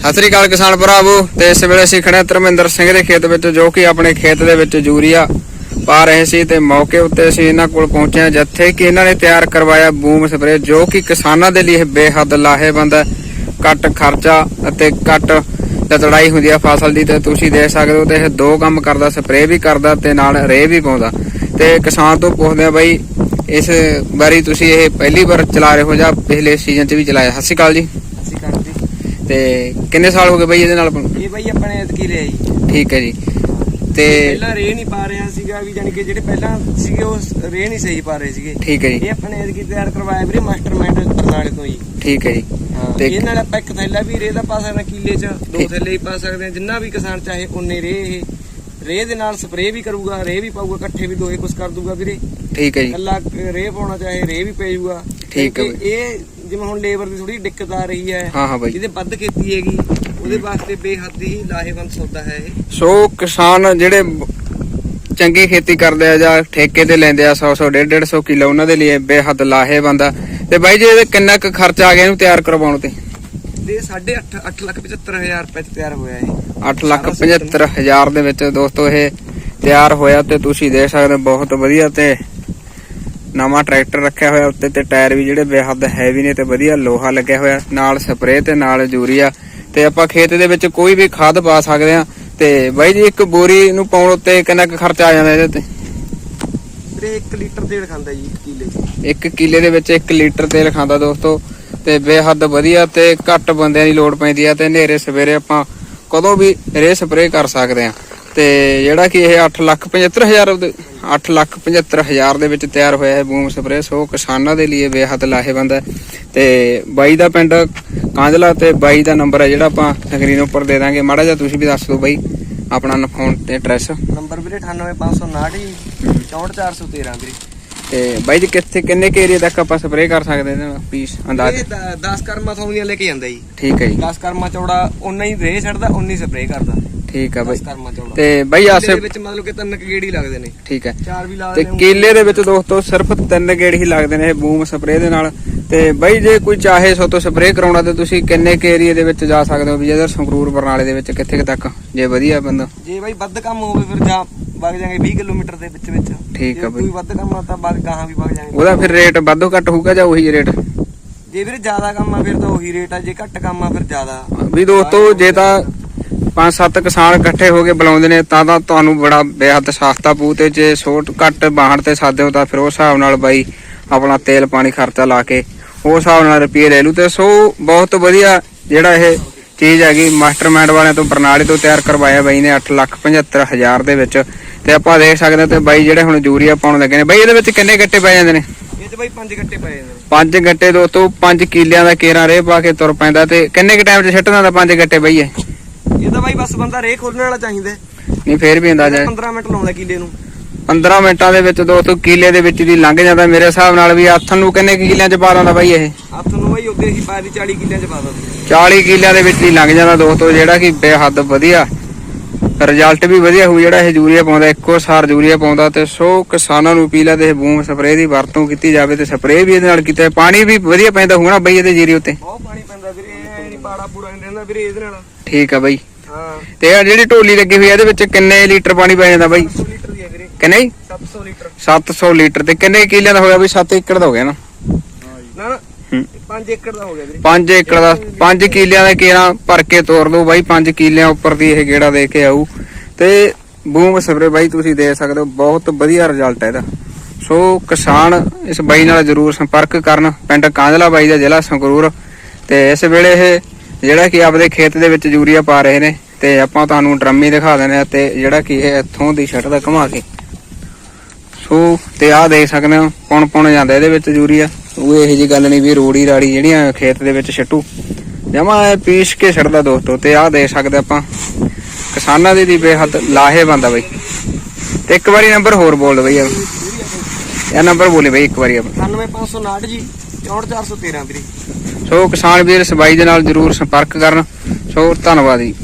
ਸਤਿ ਸ੍ਰੀ ਅਕਾਲ ਕਿਸਾਨ ਭਰਾਵੋ, ਤੇ ਇਸ ਵੇਲੇ ਅਸੀਂ ਖੜੇ ਧਰਮਿੰਦਰ ਸਿੰਘ ਦੇ ਖੇਤ ਵਿੱਚ, ਜੋ ਕਿ ਆਪਣੇ ਖੇਤ ਦੇ ਵਿੱਚ ਯੂਰੀਆ ਪਾ ਰਹੇ ਸੀ ਤੇ ਮੌਕੇ ਉੱਤੇ ਅਸੀਂ ਇਹਨਾਂ ਕੋਲ ਪਹੁੰਚੇ ਹਾਂ, ਜਿੱਥੇ ਕਿ ਇਹਨਾਂ ਨੇ ਤਿਆਰ ਕਰਵਾਇਆ ਬੂਮ ਸਪਰੇ ਜੋ ਕਿ ਕਿਸਾਨਾਂ ਦੇ ਲਈ ਬੇਹੱਦ ਲਾਹੇਵੰਦ ਹੈ। ਘੱਟ ਖਰਚਾ ਅਤੇ ਘੱਟ ਲਤੜਾਈ ਹੁੰਦੀ ਹੈ ਫਸਲ ਦੀ, ਤੇ ਤੁਸੀਂ ਦੇਖ ਸਕਦੇ ਹੋ ਤੇ ਇਹ ਦੋ ਕੰਮ ਕਰਦਾ ਸਪਰੇ ਵੀ ਕਰਦਾ ਤੇ ਨਾਲ ਰੇ ਵੀ ਪਾਉਂਦਾ। ਤੇ ਕਿਸਾਨ ਤੋਂ ਪੁੱਛਦੇ ਆ ਬਾਈ, ਇਸ ਵਾਰੀ ਤੁਸੀਂ ਇਹ ਪਹਿਲੀ ਵਾਰ ਚਲਾ ਰਹੇ ਹੋ ਜਾਂ ਪਿਛਲੇ ਸੀਜ਼ਨ 'ਚ ਵੀ ਚਲਾਇਆ? ਸਤਿ ਸ਼੍ਰੀ ਅਕਾਲ ਜੀ। ਸਤਿ ਸ਼੍ਰੀ ਅਕਾਲ ਜੀ। ਤੇ ਕਿੰਨੇ ਸਾਲ ਹੋ ਗਏ ਬਾਈ ਇਹਦੇ ਨਾਲ ਆਪਾਂ ਨੂੰ? ਇਹ ਬਾਈ ਆਪਣੇ ਐਤਕੀ ਲਿਆ ਜੀ। ਠੀਕ ਹੈ ਜੀ। ਤੇ ਪਹਿਲਾਂ ਰੇ ਨਹੀਂ ਪਾ ਰਿਹਾ ਸੀਗਾ ਵੀ ਜਾਨੀ ਕਿ ਜਿਹੜੇ ਪਹਿਲਾਂ ਸੀਗੇ ਉਹ ਰੇ ਨਹੀਂ ਸਹੀ ਪਾ ਰਹੇ ਸੀਗੇ। ਠੀਕ ਹੈ ਜੀ। ਇਹ ਆਪਣੇ ਐਤਕੀ ਤਿਆਰ ਕਰਵਾਇਆ ਵੀਰੇ ਮਾਸਟਰਮਾਈਂਡ ਬਰਨਾਲੇ ਤੋਂ ਜੀ ਠੀਕ ਹੈ ਜੀ। ਤੇ- ਇਹ ਨਾਲ ਆਪਾਂ ਇੱਕ ਥੈਲਾ ਵੀ ਰੇ ਦਾ ਪਾ ਸਕਦੇ ਹਾਂ ਕਿੱਲੇ 'ਚ ਦੋ ਠੀਕ। ਥੈਲੇ ਹੀ ਪਾ ਸਕਦੇ ਹਾਂ ਜਿੰਨਾ ਵੀ ਕਿਸਾਨ ਚਾਹੇ ਉਨੇ ਰੇ ਇਹ। ਰੇ ਦੇ ਨਾਲ ਸਪਰੇਅ ਵੀ ਕਰੂਗਾ ਰੇ ਵੀ ਪਾਊਗਾ ਇਕੱਠੇ ਵੀ ਦੋਏ ਕੁਝ ਕਰ ਦੂਗਾ ਵੀਰੇ। ਠੀਕ ਹੈ ਜੀ। ਕੱਲਾ ਰੇ ਪਾਉਣਾ ਚਾਹੇ ਰੇ ਵੀ ਪੈ ਜਾਊਗਾ। ਠੀਕ ਹੈ ਕਿਉਂਕਿ ਇਹ ਜਿਵੇਂ ਹੁਣ ਲੇਬਰ ਦੀ ਥੋੜੀ ਦਿੱਕਤ ਆ ਰਹੀ ਹੈ ਹਾਂ ਹਾਂ ਬਾਈ। ਜਿਹਦੇ ਵੱਧ ਖੇਤੀ ਹੈਗੀ ਉਹਦੇ ਵਾਸਤੇ ਬੇਹੱਦ ਹੀ ਲਾਹੇਵੰਦ ਸੌਦਾ ਹੈ ਇਹ। ਸੋ ਕਿਸਾਨ ਜਿਹੜੇ ਚੰਗੀ ਖੇਤੀ ਕਰਦੇ ਆ ਜਾਂ ਠੇਕੇ ਤੇ ਲੈਂਦੇ ਆ 100 100 150 150 ਕਿਲੋ ਉਹਨਾਂ ਦੇ ਲਈ ਬੇਹੱਦ ਲਾਹੇਵੰਦ ਆ। ਤੇ ਬਾਈ ਜੀ ਇਹਦੇ ਕਿੰਨਾ ਕੁ ਖਰਚਾ ਆ ਗਿਆ ਇਹਨੂੰ ਤਿਆਰ ਕਰਵਾਉਣ ਤੇ? ਤੇ 8.5 8 ਲੱਖ 75000 ਰੁਪਏ ਚ ਤਿਆਰ ਹੋਇਆ ਇਹ। 8 ਲੱਖ 75 ਹਜ਼ਾਰ ਦੇ ਵਿੱਚ ਦੋਸਤੋ ਇਹ ਤਿਆਰ ਹੋਇਆ ਤੇ ਤੁਸੀਂ ਦੇਖ ਸਕਦੇ ਬਹੁਤ ਵਧੀਆ ਤੇ ਨਵਾਂ ਟਰੈਕਟਰ ਰੱਖਿਆ ਹੋਇਆ ਉੱਤੇ ਤੇ ਟਾਇਰ ਵੀ ਜਿਹੜੇ ਬੇਹੱਦ ਹੈਵੀ ਨੇ ਤੇ ਵਧੀਆ ਲੋਹਾ ਲੱਗਿਆ ਹੋਇਆ ਨਾਲ ਸਪਰੇਅ ਤੇ ਨਾਲ ਯੂਰੀਆ ਤੇ ਆਪਾਂ ਖੇਤ ਦੇ ਵਿੱਚ ਕੋਈ ਵੀ ਖਾਦ ਪਾ ਸਕਦੇ ਆ। ਤੇ ਬਾਈ ਜੀ ਇੱਕ ਬੋਰੀ ਨੂੰ ਪਾਉਣ ਉੱਤੇ ਕਿੰਨਾ ਕੁ ਖਰਚਾ ਆ ਜਾਂਦਾ ਇਹਦੇ ਤੇ ਵੀਰੇ 1 ਲੀਟਰ ਤੇਲ ਖਾਂਦਾ ਜੀ 1 ਕਿਲੇ। ਚ ਇੱਕ ਕਿੱਲੇ ਦੇ ਵਿੱਚ 1 ਲੀਟਰ ਤੇਲ ਖਾਂਦਾ ਦੋਸਤੋ। ਤੇ ਬੇਹੱਦ ਵਧੀਆ ਤੇ ਘੱਟ ਬੰਦਿਆਂ ਦੀ ਲੋੜ ਪੈਂਦੀ ਆ ਤੇ ਹਨੇਰੇ ਸਵੇਰੇ ਆਪਾਂ ਕਦੋਂ ਵੀ ਰੇ ਸਪਰੇਅ ਕਰ ਸਕਦੇ ਆ। ਤੇ ਜਿਹੜਾ ਕਿ ਇਹ 8 ਲੱਖ 75 ਹਜ਼ਾਰ ਦੇ 8 ਲੱਖ 75 ਹਜ਼ਾਰ ਦੇ ਵਿੱਚ ਤਿਆਰ ਹੋਇਆ ਹੈ ਬੂਮ ਸਪਰੇਅ ਸੋ ਕਿਸਾਨਾਂ ਦੇ ਲਈ ਬੇਹੱਦ ਲਾਹੇਵੰਦ ਹੈ। ਤੇ ਬਾਈ ਦਾ ਪਿੰਡ ਕਾਂਜਲਾ ਤੇ ਬਾਈ ਦਾ ਨੰਬਰ ਹੈ ਜਿਹੜਾ ਆਪਾਂ ਸਕਰੀਨ ਉੱਪਰ ਦੇ ਦਾਂਗੇ। ਮਾੜਾ ਜਿਹਾ ਤੁਸੀਂ ਵੀ ਦੱਸ ਦਿਓ ਬਾਈ ਆਪਣਾ ਫੋਨ ਤੇ ਐਡਰੈਸ ਨੰਬਰ ਵੀਰੇ 98559 ਜੀ 64413 ਵੀਰੇ। ਤੇ ਬਾਈ ਜੀ ਕਿੱਥੇ ਕਿੰਨੇ ਕੇ ਏਰੀਆ ਤੱਕ ਆਪਾਂ ਸਪਰੇਅ ਕਰ ਸਕਦੇ ਨਾਲ ਪੀਸ ਅੰਦਾਜ਼। ਇਹ 10 ਕਰਮਾ ਥੋਂਦੀਆਂ ਲੈ ਕੇ ਜਾਂਦਾ ਜੀ। ਠੀਕ ਹੈ ਜੀ। 10 ਕਰਮਾ ਚੌੜਾ ਉਨਾ ਹੀ ਰੇ ਛੱਡਦਾ ਉਨੀ ਸਪਰੇਅ ਕਰਦਾ। ਠੀਕ ਆ 10 ਬਾਈ। ਕਰਮਾ ਚੌੜਾ ਤੇ ਬਾਈ ਆਸੇ ਦੇ ਵਿੱਚ ਮਤਲਬ ਕਿ ਤਿੰਨ ਕੁ ਗੇੜੀ ਲੱਗਦੇ ਨੇ। ਠੀਕ ਹੈ ਚਾਰ ਵੀ ਲਾ ਤੇ ਕੇਲੇ ਦੇ ਵਿੱਚ ਦੋਸਤੋ ਸਿਰਫ ਤਿੰਨ ਗੇੜ ਹੀ ਲੱਗਦੇ ਨੇ ਇਹ ਬੂਮ ਸਪਰੇਅ ਦੇ ਨਾਲ। ਤੇ ਬਾਈ ਜੇ ਕੋਈ ਚਾਹੇ ਸੋ ਤੋਂ ਸਪਰੇਅ ਕਰਾਉਣਾ ਤੇ ਤੁਸੀਂ ਕਿੰਨੇ ਕੇ ਏਰੀਆ ਦੇ ਵਿੱਚ ਜਾ ਸਕਦੇ ਹੋ ਵੀ ਜੇਦਰ ਸੰਗਰੂਰ ਬਰਨਾਲੇ ਦੇ ਵਿੱਚ ਕਿੱਥੇ ਕੁ ਤੱਕ? ਜੇ ਵਧੀਆ ਬੰਦਾ। ਜੇ ਬਾਈ ਵੱਧ ਕੰਮ ਹੋਵੇ ਫਿਰ ਜਾ ਵਗ ਜਾਾਂਗੇ 20 ਕਿਲੋਮੀਟਰ ਦੇ ਵਿੱਚ ਵਿੱਚ। ਠੀਕ ਜੇ ਆ ਬਾਈ। ਕੋਈ ਵੱਧ ਕੰਮ ਆ ਤਾਂ ਬਾਅਦ ਗਾਹਾਂ ਵੀ ਵਗ ਜਾਾਂਗੇ। ਉਹਦਾ ਫਿਰ ਰੇਟ ਵੱਧੋ ਘੱਟ ਹੋਊਗਾ ਜਾਂ ਉਹੀ ਰੇਟ? ਜੇ ਵੀਰੇ ਜ਼ਿਆਦਾ ਕੰਮ ਆ ਫਿਰ ਤਾਂ ਉਹੀ ਰੇਟ ਆ ਜੇ ਘੱਟ ਕੰਮ ਆ ਫਿਰ ਜ਼ਿਆਦਾ। ਵੀ ਦੋਸਤੋ ਜੇ ਤਾਂ ਪੰਜ ਸੱਤ ਕਿਸਾਨ ਇਕੱਠੇ ਹੋ ਕੇ ਬੁਲਾਉਂਦੇ ਨੇ ਤਾਂ ਤਾਂ ਤੁਹਾਨੂੰ ਬੜਾ ਬੇਹੱਦ ਸਸਤਾ ਪੂ ਤੇ ਜੇ ਛੋਟ ਘੱਟ ਬਾਹਣ ਤੇ ਸਾਦੇ ਹੋ ਤਾਂ ਫਿਰ ਉਸ ਹਿਸਾਬ ਨਾਲ ਬਾਈ ਆਪਣਾ ਤੇਲ ਪਾਣੀ ਖਰਚਾ ਲਾ ਕੇ ਉਸ ਹਿਸਾਬ ਨਾਲ ਰੁਪਏ ਲੈ ਲੂ ਤੇ ਸੋ ਬਹੁਤ ਵਧੀਆ ਜਿਹੜਾ ਇਹ ਚੀਜ਼ ਹੈਗੀ ਮਾਸਟਰਮਾਈਂਡ ਵਾਲਿਆਂ ਤੋਂ ਬਰਨਾਲੇ ਤੋਂ ਤਿਆਰ ਕਰਵਾਇਆ ਬਾਈ ਨੇ 8 ਲੱਖ 75 ਹਜ਼ਾਰ ਦੇ ਵਿੱਚ ਤੇ ਆਪਾਂ ਦੇਖ ਸਕਦੇ ਹਾਂ ਤੇ ਬਾਈ ਜਿਹੜੇ ਹੁਣ ਯੂਰੀਆ ਪਾਉਣ ਲੱਗੇ ਨੇ ਬਾਈ ਇਹਦੇ ਵਿੱਚ ਕਿੰਨੇ ਗੱਟੇ ਪੈ ਜਾਂਦੇ ਨੇ? ਇਹ ਤੇ ਬਾਈ ਪੰਜ ਗੱਟੇ ਪਏ ਜਾਂਦੇ ਨੇ। ਪੰਜ ਗੱਟੇ ਦੋਸਤੋ ਪੰਜ ਕਿੱਲਿਆਂ ਦਾ ਕੇਰਾ ਰੇ ਪਾ ਕੇ ਤੁਰ ਪੈਂਦਾ ਤੇ ਕਿੰਨੇ ਕ ਟਾਈਮ 'ਚ ਛੱਟਣਾ ਦਾ ਪੰਜ ਗੱਟੇ ਬਈਏ ਇਹ ਤਾਂ ਬਾਈ ਬਸ ਬੰਦਾ ਰੇ ਖੋਲਣ ਵਾਲਾ ਚਾਹੀਦਾ। ਨਹੀਂ ਫੇਰ ਵੀ ਅੰਦਾਜ਼ਾ ਹੈ। 15 ਮਿੰਟ ਲਾਉਂਦਾ ਕਿਲੇ ਨੂੰ 15 ਮਿੰਟਾਂ ਦੇ ਵਿੱਚ ਦੋਸਤੋ ਕਿੱਲੇ ਦੇ ਵਿੱਚ ਦੀ ਲੰਘ ਜਾਂਦਾ ਮੇਰੇ ਹਿਸਾਬ ਨਾਲ ਵੀ ਹੱਥ ਨੂੰ ਕਿੰਨੇ ਕਿੱਲਿਆਂ 'ਚ ਪਾ ਦਿੰਦਾ ਬਾਈ ਇਹ ਹੱਥ ਨੂੰ ਬਾਈ ਉਹਦੇ ਹੀ ਪਾ ਦੀ 40 ਕਿੱਲਿਆਂ ਚ ਪਾ ਦੋ 40 ਕਿੱਲਿਆਂ ਦੇ ਵਿੱਚ ਦੀ ਲੰਘ ਜਾਂਦਾ ਦੋਸਤੋ ਜਿਹੜਾ ਕਿ ਬੇਹੱਦ ਵਧੀਆ ਰਿਜ਼ਲਟ ਵੀ ਵਧੀਆ ਹੋਊ ਜਿਹੜਾ ਇਹ ਯੂਰੀਆ ਪਾਉਂਦਾ ਇੱਕੋ ਸਾਰ ਯੂਰੀਆ ਪਾਉਂਦਾ ਤੇ ਸੋ ਕਿਸਾਨਾਂ ਨੂੰ ਅਪੀਲ ਹੈ ਤੇ ਬੂਮ ਸਪਰੇਅ ਦੀ ਵਰਤੋਂ ਕੀਤੀ ਜਾਵੇ ਤੇ ਸਪਰੇਅ ਵੀ ਇਹਦੇ ਨਾਲ ਕੀਤਾ। ਪਾਣੀ ਵੀ ਵਧੀਆ ਪੈਂਦਾ ਨਾ ਬਈ ਇਹਦੇ ਜੀਰੀ ਉੱਤੇ ਬਹੁਤ ਪਾਣੀ ਪੈਂਦਾ ਵੀਰੇ ਇਹ ਨਹੀਂ ਪਾੜਾ ਪੂੜਾ ਨਹੀਂ ਰਹਿੰਦਾ ਵੀਰੇ ਇਹਦੇ ਨਾਲ ਠੀਕ ਆ ਬਈ। ਹਾਂ। ਤੇ ਆ ਜਿਹੜੀ ਢੋਲੀ ਲੱਗੀ ਹੋਈ ਆ ਇਹਦੇ ਵਿੱਚ ਕਿੰਨੇ ਲੀਟਰ ਪਾਣੀ ਪੈ ਜਾਂਦਾ ਬਾਈ? 700 ਲੀਟਰ ਦੀ ਹੈ ਵੀਰੇ। ਕਿੰਨੇ ਜੀ? 700 ਲੀਟਰ। 700 ਲੀਟਰ। ਤੇ ਕਿੰਨੇ ਕਿੱਲਿਆਂ ਦਾ ਹੋਇਆ ਬਈ? 7 ਏਕੜ ਦਾ ਹੋ ਗਿਆ ਨਾ। ਨਾ ਨਾ। ਹੂੰ। 5 ਏਕੜ ਦਾ ਹੋ ਗਿਆ ਵੀਰੇ। 5 ਏਕੜ ਦਾ 5 ਕਿੱਲਿਆਂ ਦਾ ਕੇਰਾ ਭਰ ਕੇ ਤੋਰ ਦੋ ਬਾਈ। 5 ਕਿੱਲਿਆਂ ਉੱਪਰ ਦੀ ਇਹ ਗੇੜਾ ਦੇ ਕੇ ਆਊ। ਤੇ ਬੂਮ ਸਪਰੇ ਬਾਈ ਤੁਸੀਂ ਦੇ ਸਕਦੇ ਹੋ। ਬਹੁਤ ਵਧੀਆ ਰਿਜ਼ਲਟ ਹੈ ਇਹਦਾ। ਸੋ ਕਿਸਾਨ ਇਸ ਬਾਈ ਨਾਲ ਜਰੂਰ ਸੰਪਰਕ ਕਰਨ। ਪਿੰਡ ਕਾਂਜਲਾ ਬਾਈ ਦਾ ਜ਼ਿਲ੍ਹਾ ਸੰਗਰੂਰ। ਤੇ ਇਸ ਵੇਲੇ ਇਹ ਜਿਹੜਾ ਕਿ ਆਪਦੇ ਖੇਤ ਦੇ ਵਿੱਚ ਯੂਰੀਆ ਪਾ ਰਹੇ ਨੇ ਤੇ ਆਪਾਂ ਤੁਹਾਨੂੰ ਡਰਮੀ ਦਿਖਾ ਦਿੰਦੇ ਆ ਤੇ ਜਿਹੜਾ ਕਿ ਇਹ ਇੱਥੋਂ ਦੀ ਛੱਟ ਦਾ ਘੁਮਾ ਕੇ। ਸੋ ਤੇ ਆਹ ਦੇਖ ਸਕਦੇ ਹੋ, ਪੁਣ ਪੁਣ ਜਾਂਦਾ ਇਹਦੇ ਵਿੱਚ ਯੂਰੀਆ। ਉਹ ਇਹੋ ਜੀ ਗੱਲ ਨਹੀਂ ਵੀ ਰੋੜੀ ਰਾੜੀ ਜਿਹੜੀਆਂ ਖੇਤ ਦੇ ਵਿੱਚ ਛੱਟੂ। ਜਮਾ ਇਹ ਪੀਸ ਕੇ ਛੱਡਦਾ ਦੋਸਤੋ, ਤੇ ਆਹ ਦੇਖ ਸਕਦੇ ਆਪਾਂ। ਕਿਸਾਨਾਂ ਦੀ ਦੀ ਬੇਹੱਦ ਲਾਹੇਵੰਦ ਆ ਬਈ। ਤੇ ਇੱਕ ਵਾਰੀ ਨੰਬਰ ਹੋਰ ਬੋਲ ਬਈ ਇਹ ਨੰਬਰ ਬੋਲੇ ਬਈ ਇੱਕ ਵਾਰੀ ਆਪਣਾ 98559 ਜੀ 64413 ਵੀਰੇ। ਸੋ ਕਿਸਾਨ ਵੀਰ ਸਬਾਈ ਦੇ ਨਾਲ ਜਰੂਰ ਸੰਪਰਕ ਕਰਨ। ਸੋ ਧੰਨਵਾਦ ਜੀ।